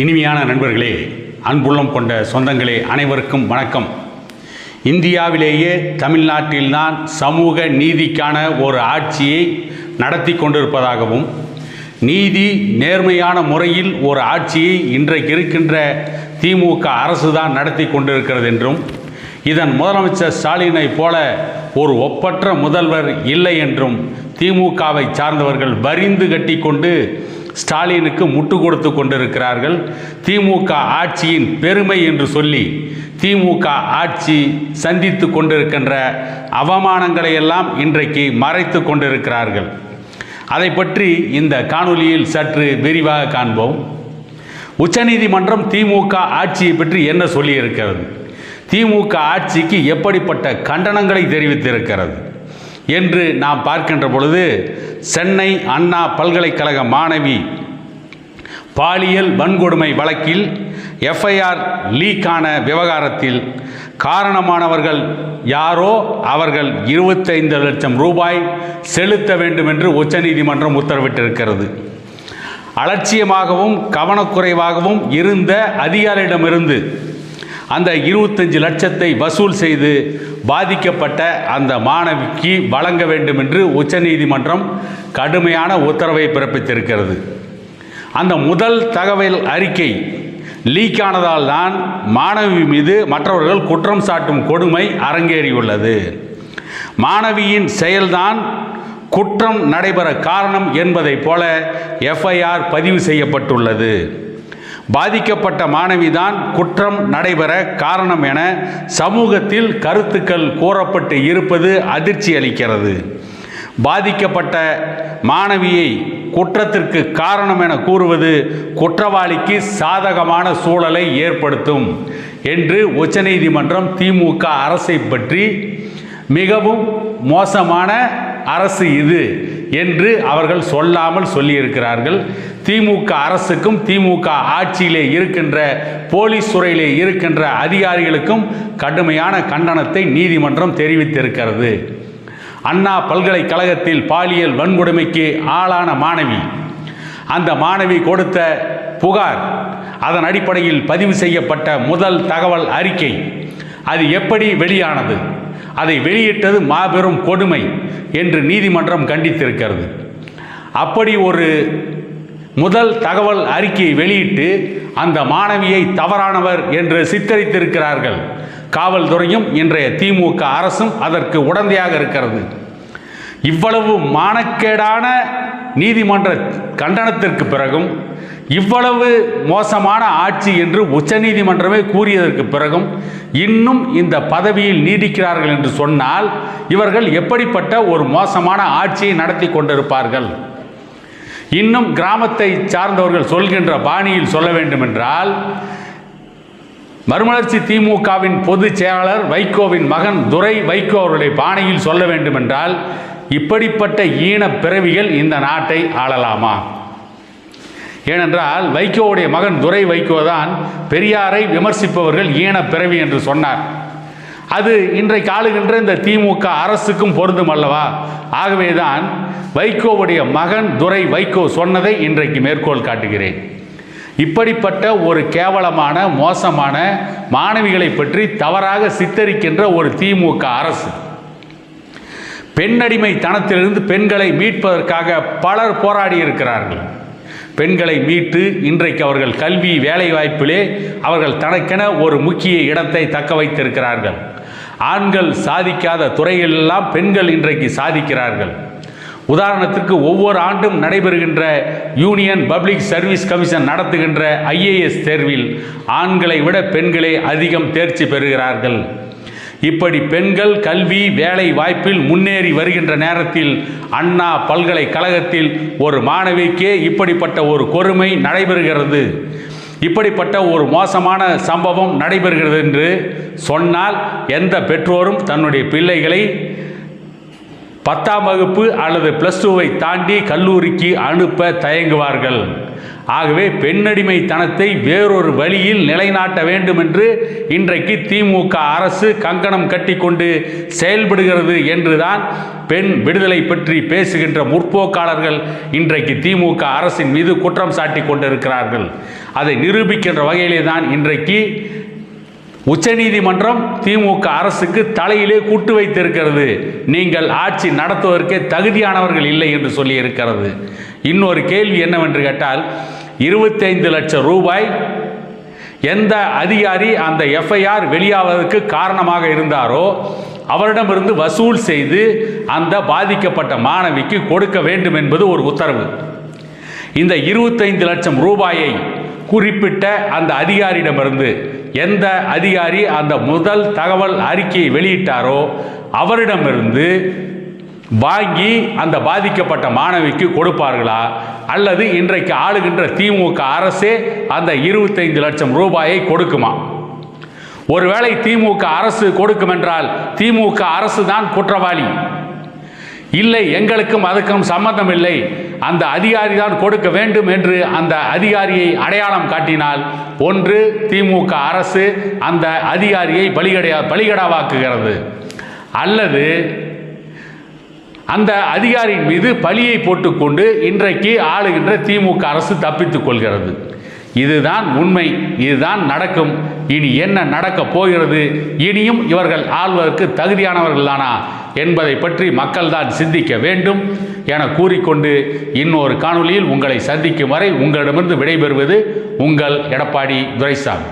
இனிமையான நண்பர்களே அன்புள்ளம் கொண்ட சொந்தங்களே அனைவருக்கும் வணக்கம். இந்தியாவிலேயே தமிழ்நாட்டில்தான் சமூக நீதிக்கான ஒரு ஆட்சியை நடத்தி கொண்டிருப்பதாகவும் நீதி நேர்மையான முறையில் ஒரு ஆட்சியை இன்றைக்கு இருக்கின்ற திமுக அரசு தான் நடத்தி கொண்டிருக்கிறது என்றும் இதன் முதலமைச்சர் ஸ்டாலினை போல ஒரு ஒப்பற்ற முதல்வர் இல்லை என்றும் திமுகவை சார்ந்தவர்கள் வரிந்து கட்டிக்கொண்டு ஸ்டாலினுக்கு முட்டு கொடுத்து கொண்டிருக்கிறார்கள். திமுக ஆட்சியின் பெருமை என்று சொல்லி திமுக ஆட்சி சந்தித்து கொண்டிருக்கின்ற அவமானங்களை எல்லாம் இன்றைக்கு மறைத்து கொண்டிருக்கிறார்கள். அதை பற்றி இந்த காணொலியில் சற்று விரிவாக காண்போம். உச்சநீதிமன்றம் திமுக ஆட்சியை பற்றி என்ன சொல்லியிருக்கிறது? திமுக ஆட்சிக்கு எப்படிப்பட்ட கண்டனங்களை தெரிவித்திருக்கிறது? என்று நாம் பார்க்கின்ற பொழுது சென்னை அண்ணா பல்கலைக்கழக மாணவி பாலியல் வன்கொடுமை வழக்கில் எஃப்ஐஆர் லீக்கான விவகாரத்தில் காரணமானவர்கள் யாரோ அவர்கள் இருபத்தைந்து லட்சம் ரூபாய் செலுத்த வேண்டும் என்று உச்சநீதிமன்றம் உத்தரவிட்டிருக்கிறது. அலட்சியமாகவும் கவனக்குறைவாகவும் இருந்த அதிகாரியிடமிருந்து அந்த இருபத்தஞ்சு லட்சத்தை வசூல் செய்து பாதிக்கப்பட்ட அந்த மாணவிக்கு வழங்க வேண்டும் என்று உச்சநீதிமன்றம் கடுமையான உத்தரவை பிறப்பித்திருக்கிறது. அந்த முதல் தகவல் அறிக்கை லீக் ஆனதால் தான் மாணவி மீது மற்றவர்கள் குற்றம் சாட்டும் கொடுமை அரங்கேறியுள்ளது. மாணவியின் செயல்தான் குற்றம் நடைபெற காரணம் என்பதைப் போல எஃப்ஐஆர் பதிவு செய்யப்பட்டுள்ளது. பாதிக்கப்பட்ட மாணவிதான் குற்றம் நடைபெற காரணம் என சமூகத்தில் கருத்துக்கள் கூறப்பட்டு இருப்பது அதிர்ச்சி அளிக்கிறது. பாதிக்கப்பட்ட மாணவியை குற்றத்திற்கு காரணம் என கூறுவது குற்றவாளிக்கு சாதகமான சூழலை ஏற்படுத்தும் என்று உச்சநீதிமன்றம் திமுக அரசை பற்றி மிகவும் மோசமான அரசு இது என்று அவர்கள் சொல்லாமல் சொல்லியிருக்கிறார்கள். திமுக அரசுக்கும் திமுக ஆட்சியிலே இருக்கின்ற போலீஸ் துறையிலே இருக்கின்ற அதிகாரிகளுக்கும் கடுமையான கண்டனத்தை நீதிமன்றம் தெரிவித்திருக்கிறது. அண்ணா பல்கலைக்கழகத்தில் பாலியல் வன்கொடுமைக்கு ஆளான மாணவி. அந்த மாணவி கொடுத்த புகார் அதன் அடிப்படையில் பதிவு செய்யப்பட்ட முதல் தகவல் அறிக்கை. அது எப்படி வெளியானது? அதை வெளியிட்டது மாபெரும் கொடுமை என்று நீதிமன்றம் கண்டித்திருக்கிறது. அப்படி ஒரு முதல் தகவல் அறிக்கையை வெளியிட்டு அந்த மாணவியை தவறானவர் என்று சித்தரித்திருக்கிறார்கள். காவல்துறையும் இன்றைய திமுக அரசும் அதற்கு உடந்தையாக இருக்கிறது. இவ்வளவு மானக்கேடான நீதிமன்ற கண்டனத்திற்கு பிறகும் இவ்வளவு மோசமான ஆட்சி என்று உச்சநீதிமன்றமே கூறியதற்கு பிறகும் இன்னும் இந்த பதவியில் நீடிக்கிறார்கள் என்று சொன்னால் இவர்கள் எப்படிப்பட்ட ஒரு மோசமான ஆட்சியை நடத்தி கொண்டிருப்பார்கள்? இன்னும் கிராமத்தை சார்ந்தவர்கள் சொல்கின்ற பாணியில் சொல்ல வேண்டுமென்றால் மறுமலர்ச்சி திமுகவின் பொதுச் செயலாளர் வைகோவின் மகன் துரை வைகோ அவருடைய பாணியில் சொல்ல வேண்டுமென்றால் இப்படிப்பட்ட ஈன பிறவிகள் இந்த நாட்டை ஆளலாமா? ஏனென்றால் வைகோவுடைய மகன் துரை வைகோ தான் பெரியாரை விமர்சிப்பவர்கள் ஈன பிறவி என்று சொன்னார். அது இன்றைக்கு ஆளுகின்ற இந்த திமுக அரசுக்கும் பொருந்தும் அல்லவா? ஆகவேதான் வைகோவுடைய மகன் துரை வைகோ சொன்னதை இன்றைக்கு மேற்கோள் காட்டுகிறேன். இப்படிப்பட்ட ஒரு கேவலமான மோசமான மாணவிகளை பற்றி தவறாக சித்தரிக்கின்ற ஒரு திமுக அரசு. பெண்ணடிமை தனத்திலிருந்து பெண்களை மீட்பதற்காக பலர் போராடி இருக்கிறார்கள் பெண்களை மீட்டு இன்றைக்கு அவர்கள் கல்வி வேலைவாய்ப்பிலே அவர்கள் தனக்கென ஒரு முக்கிய இடத்தை தக்க வைத்திருக்கிறார்கள். ஆண்கள் சாதிக்காத துறையிலெல்லாம் பெண்கள் இன்றைக்கு சாதிக்கிறார்கள். உதாரணத்திற்கு ஒவ்வொரு ஆண்டும் நடைபெறுகின்ற யூனியன் பப்ளிக் சர்வீஸ் கமிஷன் நடத்துகின்ற ஐஏஎஸ் தேர்வில் ஆண்களை விட பெண்களே அதிகம் தேர்ச்சி பெறுகிறார்கள். இப்படி பெண்கள் கல்வி வேலை வாய்ப்பில் முன்னேறி வருகின்ற நேரத்தில் அண்ணா பல்கலைக்கழகத்தில் ஒரு மாணவிக்கே இப்படிப்பட்ட ஒரு கொடுமை நடைபெறுகிறது. இப்படிப்பட்ட ஒரு மோசமான சம்பவம் நடைபெறுகிறது என்று சொன்னால் எந்த பெற்றோரும் தன்னுடைய பிள்ளைகளை பத்தாம் வகுப்பு அல்லது ப்ளஸ் டூவை தாண்டி கல்லூரிக்கு அனுப்ப தயங்குவார்கள். ஆகவே பெண்ணடிமைத்தனத்தை வேறொரு வழியில் நிலைநாட்ட வேண்டும் என்று இன்றைக்கு திமுக அரசு கங்கணம் கட்டிக்கொண்டு செயல்படுகிறது என்றுதான் பெண் விடுதலை பற்றி பேசுகின்ற முற்போக்காளர்கள் இன்றைக்கு திமுக அரசின் மீது குற்றம் சாட்டி கொண்டிருக்கிறார்கள். அதை நிரூபிக்கின்ற வகையிலே தான் இன்றைக்கு உச்சநீதிமன்றம் திமுக அரசுக்கு தலையிலே கூட்டு வைத்திருக்கிறது. நீங்கள் ஆட்சி நடத்துவதற்கே தகுதியானவர்கள் இல்லை என்று சொல்லியிருக்கிறது. இன்னொரு கேள்வி என்னவென்று கேட்டால் இருபத்தைந்து லட்சம் ரூபாய் எந்த அதிகாரி அந்த எஃப்ஐஆர் வெளியாவதற்கு காரணமாக இருந்தாரோ அவரிடமிருந்து வசூல் செய்து அந்த பாதிக்கப்பட்ட மாணவிக்கு கொடுக்க வேண்டும் என்பது ஒரு உத்தரவு. இந்த இருபத்தைந்து லட்சம் ரூபாயை குறிப்பிட்ட அந்த அதிகாரியிடமிருந்து எந்த அதிகாரி அந்த முதல் தகவல் அறிக்கையை வெளியிட்டாரோ அவரிடமிருந்து வாங்கி அந்த பாதிக்கப்பட்ட மாணவிக்கு கொடுப்பார்களா? அல்லது இன்றைக்கு ஆளுகின்ற திமுக அரசே அந்த இருபத்தைந்து லட்சம் ரூபாயை கொடுக்குமா? ஒருவேளை திமுக அரசு கொடுக்கும் என்றால் திமுக அரசு தான் குற்றவாளி. இல்லை எங்களுக்கும் அதுக்கும் சம்பந்தம் இல்லை. அந்த அதிகாரி தான் கொடுக்க வேண்டும் என்று அந்த அதிகாரியை அடையாளம் காட்டினால் ஒன்று திமுக அரசு அந்த அதிகாரியை பலிகடையா பலிகடாவாக்குகிறது. அல்லது அந்த அதிகாரியின் மீது பழியை போட்டுக்கொண்டு இன்றைக்கு ஆளுகின்ற திமுக அரசு தப்பித்துக் கொள்கிறது. இதுதான் உண்மை இதுதான் நடக்கும். இனி என்ன நடக்கப் போகிறது? இனியும் இவர்கள் ஆள்வதற்கு தகுதியானவர்கள்தானா என்பதை பற்றி மக்கள்தான் சிந்திக்க வேண்டும் என கூறிக்கொண்டு இன்னொரு காணொலியில் உங்களை சந்திக்கும் வரை உங்களிடமிருந்து விடைபெறுவது உங்கள் எடப்பாடி துரைசாமி.